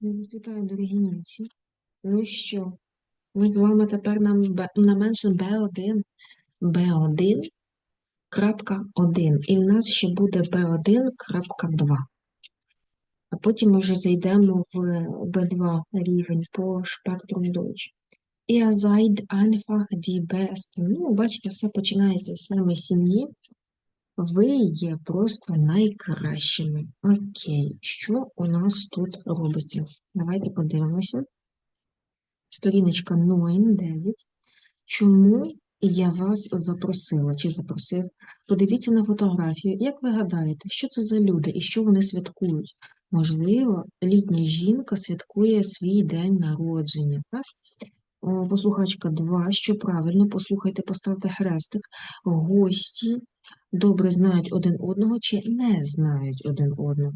Я вітаю, дорогі німці. Ну що, ми з вами тепер на, на менше B1, B1 крапка 1. І в нас ще буде B1 крапка 2. А потім ми вже зайдемо в B2 рівень по спектру Deutsch. Ihr seid einfach die Besten. Ну, бачите, все починається з вами сім'ї. Ви є просто найкращими. Окей, що у нас тут робиться? Давайте подивимося. Сторіночка 9. Чому я вас запросила чи запросив? Подивіться на фотографію. Як ви гадаєте, що це за люди і що вони святкують? Можливо, літня жінка святкує свій день народження, так? Послухачка 2, що правильно, послухайте, поставте хрестик. Гості добре знають один одного чи не знають один одного.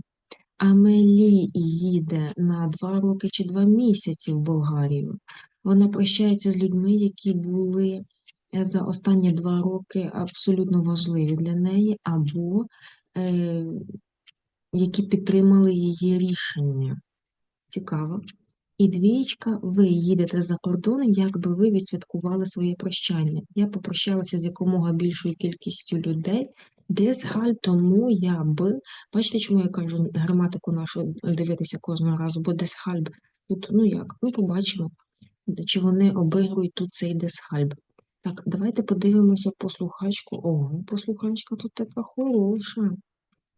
Амелі їде на два роки чи два місяці в Болгарію. Вона прощається з людьми, які були е, за останні два роки абсолютно важливі для неї, або е, які підтримали її рішення. Цікаво. І двієчка, ви їдете за кордон, як би ви відсвяткували своє прощання. Я попрощалася з якомога більшою кількістю людей. Десгаль, тому я би. Бачите, чому я кажу граматику нашу дивитися кожного разу, бо десхальб тут, ну як, ну побачимо, чи вони обігрують тут цей десхальб. Так, давайте подивимося послухачку. Ого, послухачка тут така хороша.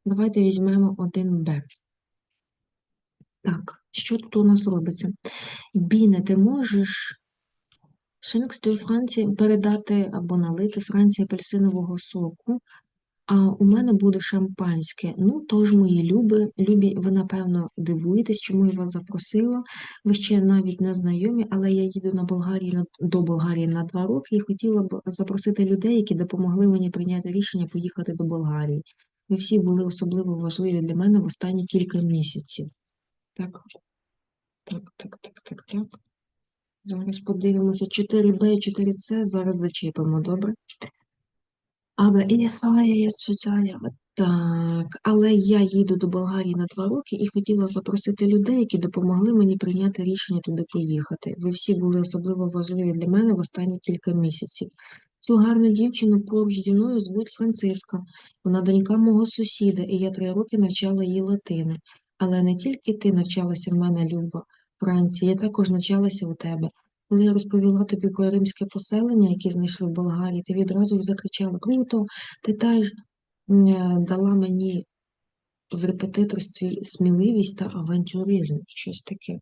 Давайте візьмемо 1Б. Так, що тут у нас робиться? Біне, ти можеш Шинкстю Франції передати або налити Франції апельсинового соку, а у мене буде шампанське. Ну, тож, мої люби, любі, ви, напевно, дивуєтесь, чому я вас запросила. Ви ще навіть не знайомі, але я їду на Болгарії до Болгарії на два роки і хотіла б запросити людей, які допомогли мені прийняти рішення поїхати до Болгарії. Ви всі були особливо важливі для мене в останні кілька місяців. Так, так, так, так, так, так. Зараз подивимося 4b і 4c, зараз зачепимо, добре? Ich fahre jetzt für. Так, але я їду до Болгарії на два роки і хотіла запросити людей, які допомогли мені прийняти рішення туди поїхати. Ви всі були особливо важливі для мене в останні кілька місяців. Цю гарну дівчину поруч зі мною звуть Франциска. Вона донька мого сусіда, і я три роки навчала її латини. Але не тільки ти навчалася в мене, Люба, Франція, я також навчалася у тебе. Коли я розповіла тобі про римське поселення, яке знайшли в Болгарії, ти відразу закричала Круто, ти теж е, дала мені в репетиторстві сміливість та авантюризм, щось таке.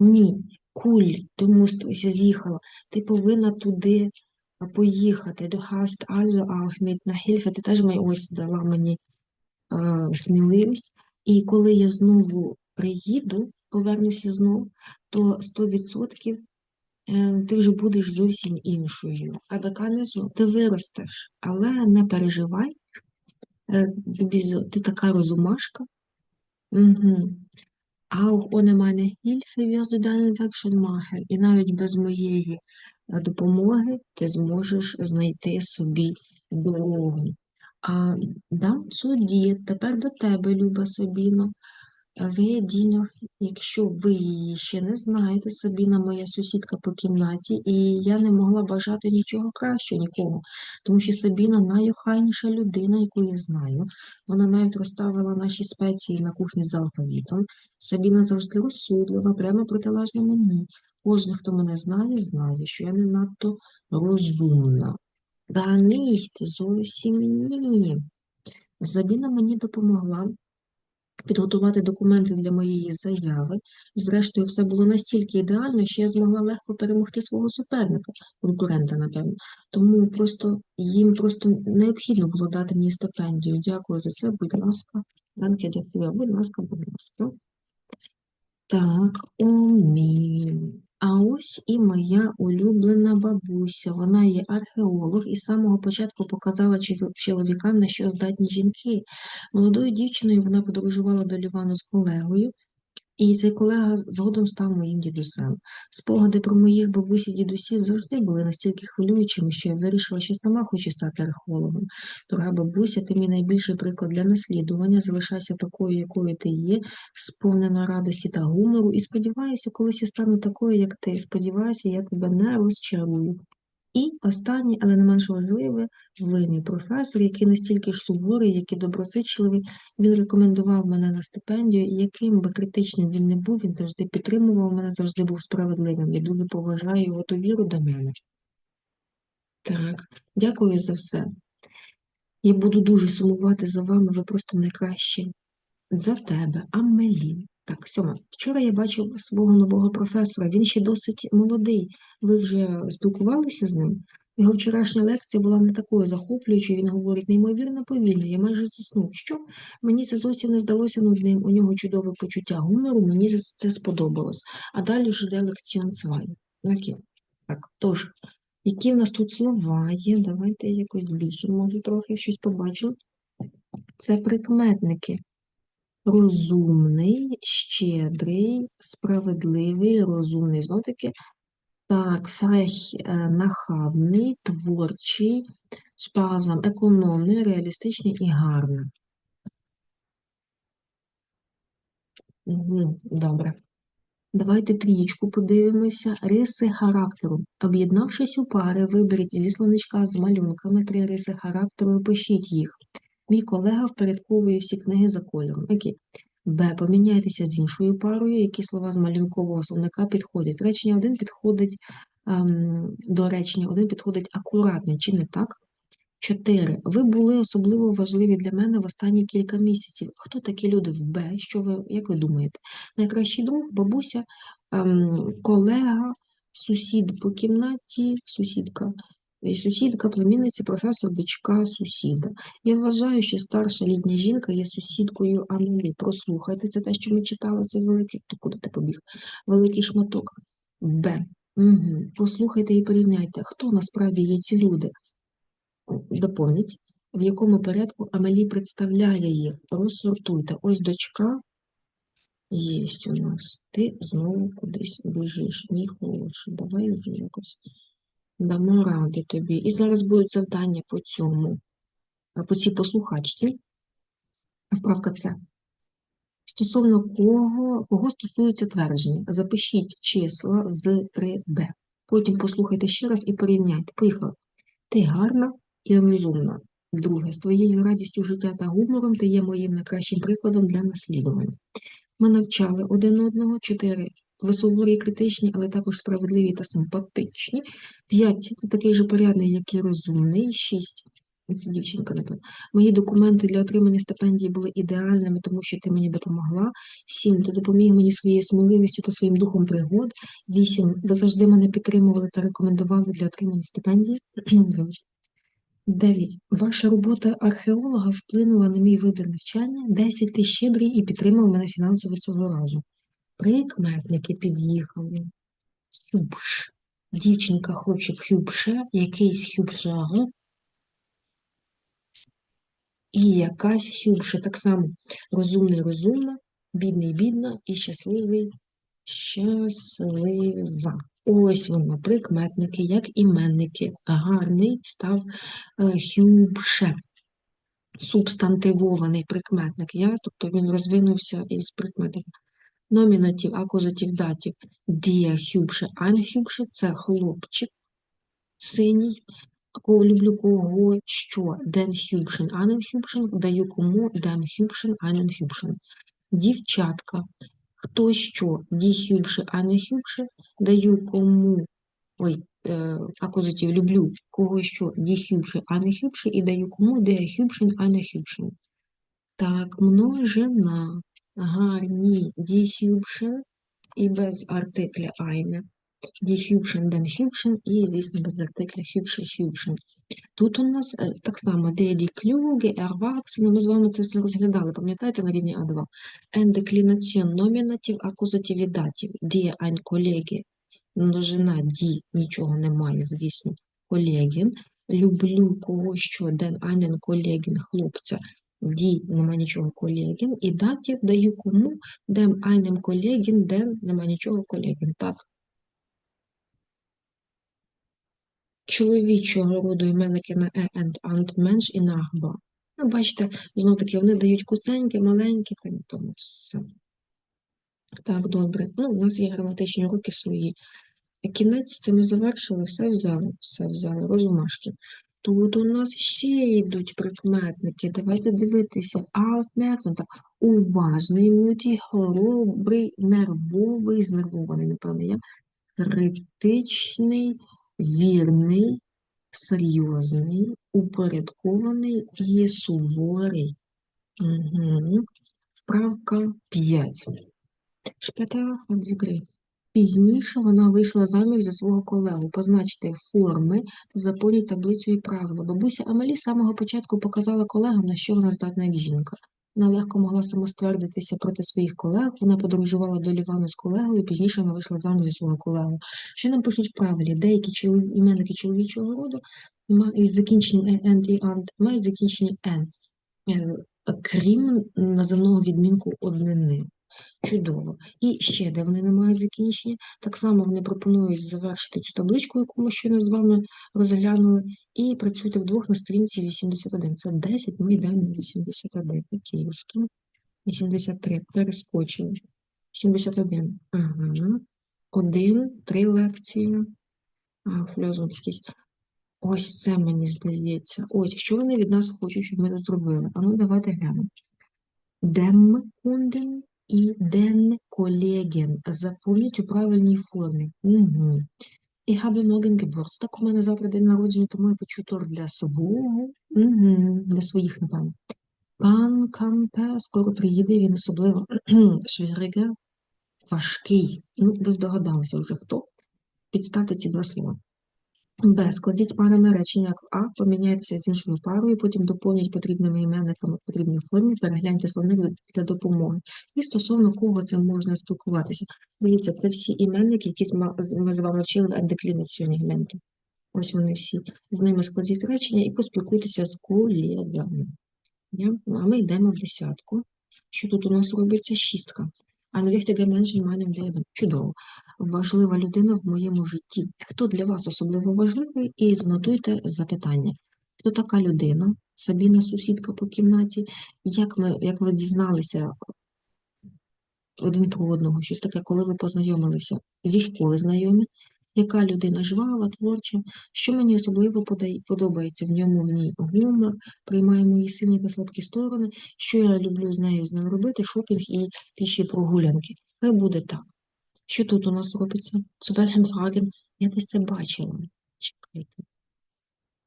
Ні, куль, musst, з'їхала. Ти повинна туди поїхати. Du hast also auch mit Hilfe. Ти теж ось дала мені а, сміливість. І коли я знову приїду, повернуся знову, то 100% е, ти вже будеш зовсім іншою. А доканезу ти виростеш, але не переживай. Е, ти така розумашка. Угу. Auch ohne meine Hilfe wirst du deinen Weg schon machen. І навіть без моєї е, допомоги ти зможеш знайти собі дорогу. А дам суді, тепер до тебе, Люба Сабіно. Ви, Діньох, якщо ви її ще не знаєте, Сабіна моя сусідка по кімнаті, і я не могла бажати нічого кращого нікому, тому що Сабіна найохайніша людина, яку я знаю. Вона навіть розставила наші спеції на кухні з алфавітом. Сабіна завжди розсудлива, прямо протилежна мені. Кожен, хто мене знає, знає, що я не надто розумна. Да ніхт, зовсім ні. Сабіна мені допомогла підготувати документи для моєї заяви. Зрештою, все було настільки ідеально, що я змогла легко перемогти свого суперника, конкурента, напевно. Тому просто їм просто необхідно було дати мені стипендію. Дякую за це, будь ласка. Данке дякую, будь ласка, будь ласка. Так, Оміль. А ось і моя улюблена бабуся. Вона є археолог і з самого початку показала чоловікам, на що здатні жінки. Молодою дівчиною вона подорожувала до Лівану з колегою, І цей колега згодом став моїм дідусем. Спогади про моїх бабусь і дідусів завжди були настільки хвилюючими, що я вирішила, що сама хочу стати археологом. Дорога бабуся, ти мій найбільший приклад для наслідування. Залишайся такою, якою ти є, сповнена радості та гумору. І сподіваюся, колись я стану такою, як ти. Сподіваюся, я тебе не розчарую. І останнє, але не менш важливе, ви мій професор, який настільки ж суворий, як і доброзичливий, він рекомендував мене на стипендію, яким би критичним він не був, він завжди підтримував мене, завжди був справедливим. Я дуже поважаю його довіру до мене. Так, дякую за все. Я буду дуже сумувати за вами, ви просто найкращі. За тебе, Амелі. Так, сьома. Вчора я бачив свого нового професора. Він ще досить молодий. Ви вже спілкувалися з ним? Його вчорашня лекція була не такою захоплюючою, він говорить неймовірно повільно, я майже заснув. Що? Мені це зовсім не здалося нудним. У нього чудове почуття гумору, мені це- сподобалось. А далі вже йде лекціон 2. Окей. Так, тож, які в нас тут слова є? Давайте якось більше, може, трохи щось побачу. Це прикметники. Розумний, щедрий, справедливий, розумний. Знову таки, так, фрех, е, нахабний, творчий, спазам, економний, реалістичний і гарний. Добре. Давайте трієчку подивимося. Риси характеру. Об'єднавшись у пари, виберіть зі словничка з малюнками три риси характеру і пишіть їх. Мій колега впорядковує всі книги за кольором. Б. Поміняйтеся з іншою парою, які слова з малюнкового словника підходять. Речення 1 підходить ем, до речення 1 підходить акуратний, чи не так? 4. Ви були особливо важливі для мене в останні кілька місяців. Хто такі люди в Б? Що ви, як ви думаєте? Найкращий друг, бабуся, ем, колега, сусід по кімнаті, сусідка. І Сусідка, племінниця, професор, дочка, сусіда. Я вважаю, що старша літня жінка є сусідкою Амелі. Прослухайте, це те, що ми читали, це великий. Куди ти побіг? Великий шматок. Б. Угу. Послухайте і порівняйте, хто насправді є ці люди доповніть, в якому порядку Амелі представляє їх. Розсортуйте. Ось дочка є у нас. Ти знову кудись біжиш. Мій хороший. Давай вже якось дамо ради тобі. І зараз будуть завдання по цьому, по цій послухачці. Вправка С. Стосовно кого, кого стосується твердження, запишіть числа з 3b. Потім послухайте ще раз і порівняйте. Поїхали. Ти гарна і розумна. Друге, з твоєю радістю життя та гумором ти є моїм найкращим прикладом для наслідування. Ми навчали один одного. Чотири. Ви суворі критичні, але також справедливі та симпатичні. П'ять. Ти такий же порядний, як і розумний. Шість. Це дівчинка, напевно. Мої документи для отримання стипендії були ідеальними, тому що ти мені допомогла. Сім. Ти допоміг мені своєю сміливістю та своїм духом пригод. Вісім. Ви завжди мене підтримували та рекомендували для отримання стипендії. 9. Ваша робота археолога вплинула на мій вибір навчання. 10. Ти щедрий і підтримав мене фінансово цього разу. Прикметники під'їхали. Хюбш. Дівчинка, хлопчик хюбше, якийсь хюбшага. І якась хюбше. Так само розумний, розумна, бідний, бідна і щасливий, щаслива. Ось воно, прикметники, як іменники. Гарний став е, хюбше. Субстантивований прикметник. Я, тобто він розвинувся із прикметників. Номінатив, акузатив, датів. Дія хюбше, айн хюбше – це хлопчик синій. Люблю кого, що, анен хюбшен, даю кому, дем хюбшен, анен хюбшен. Дівчатка. Хто що, ді хюбше, ане хюбше, даю кому, ой, е, люблю кого що, ді хюбше, ане хюбше, і даю кому, ане хюбшен. Так, множина, гарні, ді хюбшен і без артикля айне. Ді хюбшен, ден хюбшен і, звісно, без артикля хюбше, хюбшен. Тут у нас е, так само деді клюги, ерваксини, ми з вами це все розглядали, пам'ятаєте, на рівні А2. Ендеклінаціон номінатив, акузатив і датів. Ді айн колеги, множина ді, нічого немає, звісно, колегін. Люблю кого що, ден айнен колегін, хлопця. Дій нема нічого колегін. І датів даю кому, dem einem колегін, dem нема нічого колегін. Так. Чоловічого роду іменники на е, and, ant, менш і нахба. Ну, бачите, знов таки вони дають кусенькі, маленькі, тому все. Так, добре. Ну, у нас є граматичні уроки свої. Кінець це ми завершили, все взяли, все взяли, розумашки. Тут у нас ще йдуть прикметники. Давайте дивитися. Aufmerksam, уважний, муті, хоробрий, нервовий, знервований, напевно, я. Критичний, вірний, серйозний, упорядкований і суворий. Угу. Вправка 5. Später hat sie Griff. Пізніше вона вийшла заміж за свого колегу. Позначте форми заповніть таблицю і правила. Бабуся Амелі з самого початку показала колегам, на що вона здатна як жінка. Вона легко могла самоствердитися проти своїх колег. Вона подорожувала до Лівану з колегою, пізніше вона вийшла заміж за свого колегу. Що нам пишуть в правилі? Деякі іменники чоловічого роду із закінченням «ент» і «ант» мають закінчення «н», е, крім називного відмінку однини. Чудово. І ще, де вони не мають закінчення, так само вони пропонують завершити цю табличку, яку ми щойно з вами розглянули, і працюйте вдвох на сторінці 81. Це 10, ми йдемо на 81. Київський. 83. Перескочили. 71. Ага. Один, три лекції. А, фльозунг якийсь. Ось це мені здається. Ось, що вони від нас хочуть, щоб ми це зробили. А ну, давайте глянемо. Dem Kunden і den Kollegen. Заповніть у правильній формі. Угу. Ich habe morgen Geburtstag. У мене завтра день народження, тому я почу торт для свого. Угу. Для своїх, напевно. Пан Кампе скоро приїде, він особливо швіриге, важкий. Ну, ви здогадалися вже хто. Підставте ці два слова. Б. Складіть парами речення як А, поміняйтеся з іншою парою, потім доповніть потрібними іменниками в потрібній формі, перегляньте словник для допомоги. І стосовно кого це можна спілкуватися. Дивіться, це всі іменники, які ми з вами вчили в ендекліни сьогодні, гляньте. Ось вони всі. З ними складіть речення і поспілкуйтеся з колегами. А ми йдемо в десятку. Що тут у нас робиться? Шістка. А на wichtige Menschen in meinem Чудово. Важлива людина в моєму житті. Хто для вас особливо важливий? І занотуйте запитання. Хто така людина? Сабіна, сусідка по кімнаті. Як ми, як ви дізналися один про одного? Щось таке, коли ви познайомилися зі школи знайомі? Яка людина жвава, творча, що мені особливо подобається в ньому в ній гумор, приймає мої сильні та слабкі сторони, що я люблю з нею з ним робити, шопінг і піші прогулянки. Хай буде так. Що тут у нас робиться? Цувельгенфраген, я десь це бачила. Чекайте.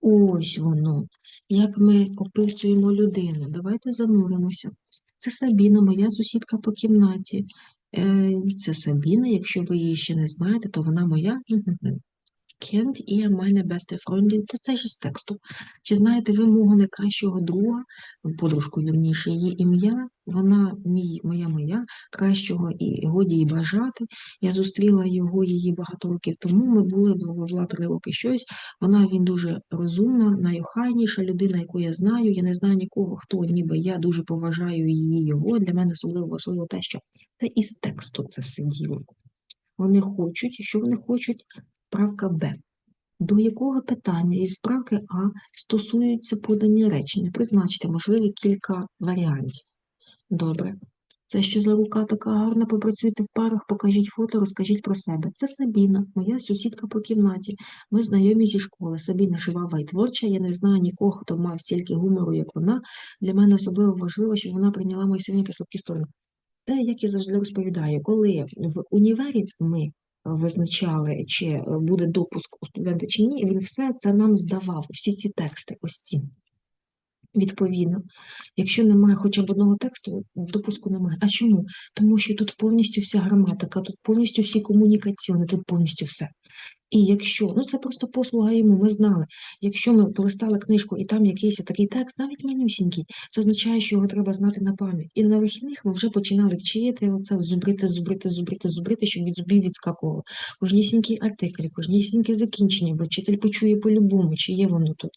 Ось воно. Як ми описуємо людину. Давайте зануримося. Це Сабіна, моя сусідка по кімнаті. Е, це Сабіна, якщо ви її ще не знаєте, то вона моя. Кент і meine beste Freundin, то це ж з тексту. Чи знаєте ви мого найкращого друга, подружку, вірніше, її ім'я, вона мій, моя моя, кращого і годі їй бажати. Я зустріла його її багато років тому. Ми були бла три роки щось. Вона він дуже розумна, найохайніша людина, яку я знаю. Я не знаю нікого, хто ніби я дуже поважаю її його. Для мене особливо важливо те, що це із тексту це все діло. Вони хочуть, що вони хочуть? Вправка Б. До якого питання із вправки А стосуються подані речення? Призначте, можливі кілька варіантів. Добре. Це що за рука така гарна, попрацюйте в парах, покажіть фото, розкажіть про себе. Це Сабіна, моя сусідка по кімнаті. Ми знайомі зі школи. Сабіна жива і творча. Я не знаю нікого, хто мав стільки гумору, як вона. Для мене особливо важливо, щоб вона прийняла мої сильні та слабкі сторони. Те, як я завжди розповідаю, коли в універі ми визначали, чи буде допуск у студента чи ні, він все це нам здавав, всі ці тексти, ось ці. Відповідно, якщо немає хоча б одного тексту, допуску немає. А чому? Тому що тут повністю вся граматика, тут повністю всі комунікаціони, тут повністю все. І якщо, ну це просто послуга йому, ми знали. Якщо ми полистали книжку і там якийсь такий текст, навіть манюсінький, це означає, що його треба знати на пам'ять. І на вихідних ми вже починали вчити оце зубрити, зубрити, зубрити, зубрити, щоб від зубів відскакувало. Кожнісінький артикль, кожнісіньке закінчення, бо вчитель почує по-любому, чи є воно тут.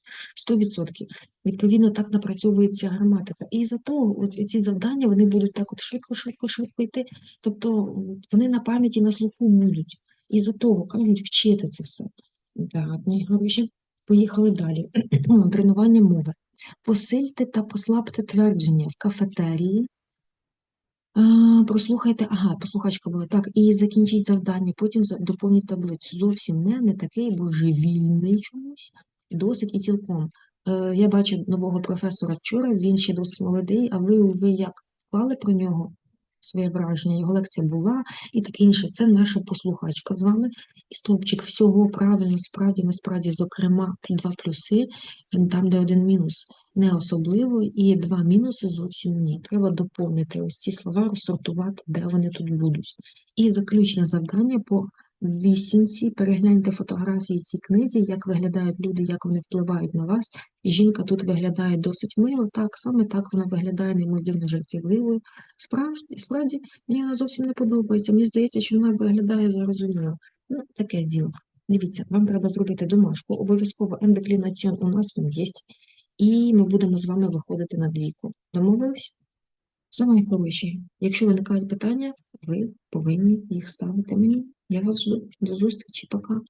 100%. Відповідно, так напрацьовується граматика. І за того, от ці завдання вони будуть так от швидко, швидко, швидко йти. Тобто вони на пам'яті на слуху будуть. І за того кажуть вчити це все. Так, мої. Поїхали далі. Тренування мови. Посильте та послабте твердження в кафетерії. А, прослухайте, ага, послухачка була. Так, і закінчіть завдання, потім доповніть таблицю. Зовсім не, не такий божевільний чомусь. Досить і цілком. Е, я бачу нового професора вчора, він ще досить молодий, а ви, ви як склали про нього своє враження? Його лекція була і таке інше. Це наша послухачка з вами. І стовпчик всього правильно, справді, насправді, зокрема, два плюси, там, де один мінус не особливо, і два мінуси зовсім ні. Треба доповнити ось ці слова, розсортувати, де вони тут будуть. І заключне завдання по вісімці. Перегляньте фотографії цій книзі, як виглядають люди, як вони впливають на вас. І жінка тут виглядає досить мило, так, саме так вона виглядає неймовірно жартівливою. Справді, справді, мені вона зовсім не подобається. Мені здається, що вона виглядає зарозуміло. Ну, таке діло. Дивіться, вам треба зробити домашку. Обов'язково ендоклінаціон у нас він є. І ми будемо з вами виходити на двійку. Домовились? Все, мої хороші. Якщо виникають питання, ви повинні їх ставити мені. Я вас жду. До зустрічі, пока.